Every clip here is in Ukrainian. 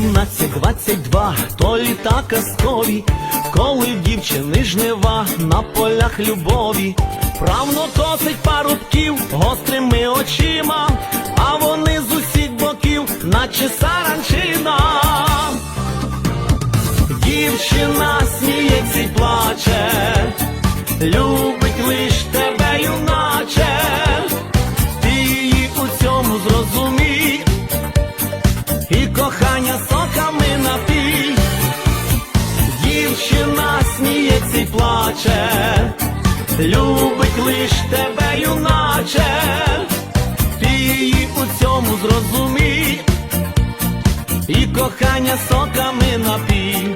22, то літа казкові, коли дівчини жнива на полях любові, правно косить парубків гострими очима, а вони з усіх боків, наче саранчина. Дівчина сміється й плаче, плаче, любить лиш тебе, юначе, ти її у цьому зрозумій, і кохання соками напій.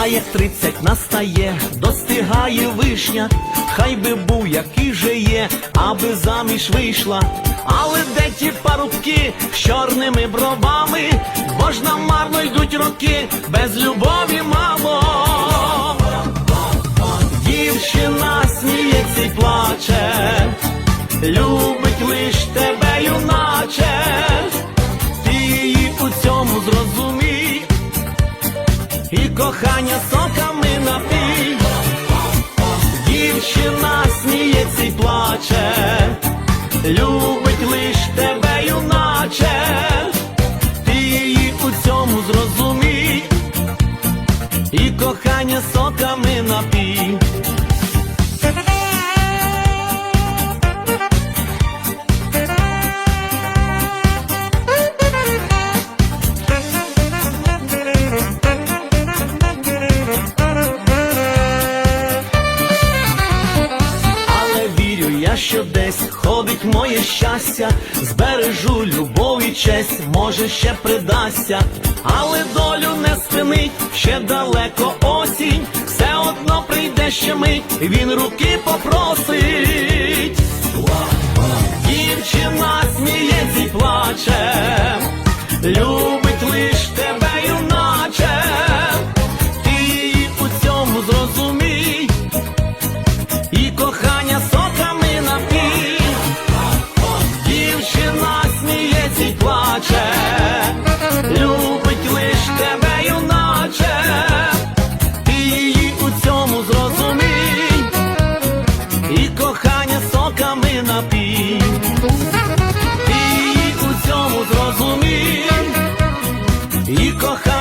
А як тридцять настає, достигає вишня, хай би був який же є, аби заміж вийшла. Але де ті парубки з чорними бровами, нам марно йдуть роки без любові, мамо. Дівчина сміється й плаче, любить лиш тебе, юначе, ти її у цьому зрозумій і кохання соками напій. Дівчина сміється й плаче, любить лиш тебе, юначе, і соками напій. Що десь ходить моє щастя, збережу любов і честь, може ще придасться, але долю не спинить, ще далеко осінь, все одно прийде ще мить, він руки попросить. Дівчина сміється і плаче, тебе, i kocham.